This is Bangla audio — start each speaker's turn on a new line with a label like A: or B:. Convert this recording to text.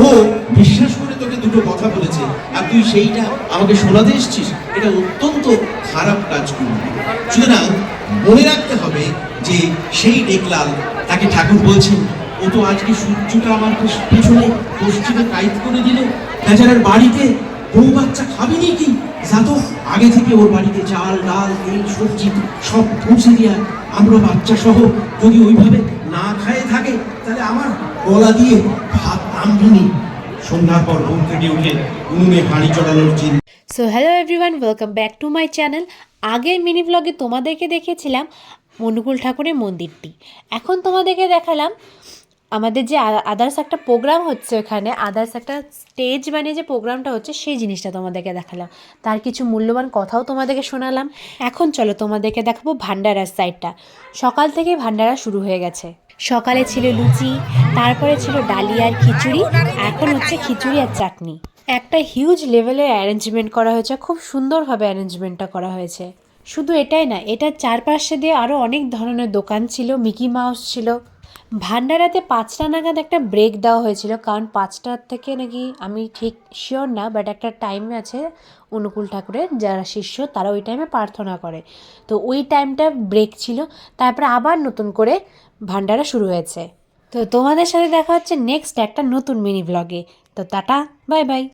A: ও বিশ্বাস করে তোকে দুটো কথা বলেছে। আর তুই সেইটা আমাকে শোনাতে এসছিস? এটা অত্যন্ত খারাপ কাজ করবি সুতরাং মনে রাখতে হবে যে সেই ডেকলাল তাকে ঠাকুর বলছেন, ও তো আজকে সূর্যটা আমার পেছ- পেছনে পশ্চিমে কাইত করে দিল, বেচারার বাড়িতে বউ বাচ্চা খাবি নি কি যা তো আগে থেকে ওর বাড়িতে চাল, ডাল, তেল, সবজি সব পৌঁছে দেওয়া আমরা বাচ্চা সহ যদি ওইভাবে না খায়ে থাকে, তাহলে আমার গলা দিয়ে ভাত নামবি নি সন্ধ্যার পর ঘুম থেকে উঠে উনুনে হাঁড়ি চড়ানোর চিন্তা।
B: So hello everyone welcome back to my channel আগের মিনি ব্লগে তোমাদেরকে দেখেছিলাম অনুকূল ঠাকুরের মন্দিরটি। এখন তোমাদেরকে দেখালাম আমাদের যে আদার্স একটা প্রোগ্রাম হচ্ছে ওখানে আদার্স একটা স্টেজ বানিয়ে যে প্রোগ্রামটা হচ্ছে সেই জিনিসটা তোমাদেরকে দেখালাম। তার কিছু মূল্যবান কথাও তোমাদেরকে শোনালাম। এখন চলো তোমাদেরকে দেখাবো ভান্ডারার সাইডটা সকাল থেকেই ভান্ডারা শুরু হয়ে গেছে। সকালে ছিল লুচি, তারপরে ছিল ডালিয়া আর খিচুড়ি, এখন হচ্ছে খিচুড়ি আর চাটনি। একটা হিউজ লেভেলের অ্যারেঞ্জমেন্ট করা হয়েছে, খুব সুন্দরভাবে অ্যারেঞ্জমেন্টটা করা হয়েছে। শুধু এটাই না, এটার চারপাশে দিয়ে আরও অনেক ধরনের দোকান ছিল মিকি মাউস ছিল। ভান্ডারাতে পাঁচটা নাগাদ একটা ব্রেক দেওয়া হয়েছিল, কারণ পাঁচটার থেকে নাকি আমি ঠিক শিওর না বাট একটা টাইম আছে অনুকূল ঠাকুরের, যারা শিষ্য তারা ওই টাইমে প্রার্থনা করে। তো ওই টাইমটা ব্রেক ছিল, তারপরে আবার নতুন করে ভান্ডারা শুরু হয়েছে। তো তোমাদের সাথে দেখা হচ্ছে নেক্সট একটা নতুন মিনি ব্লগে তো টাটা বাই বাই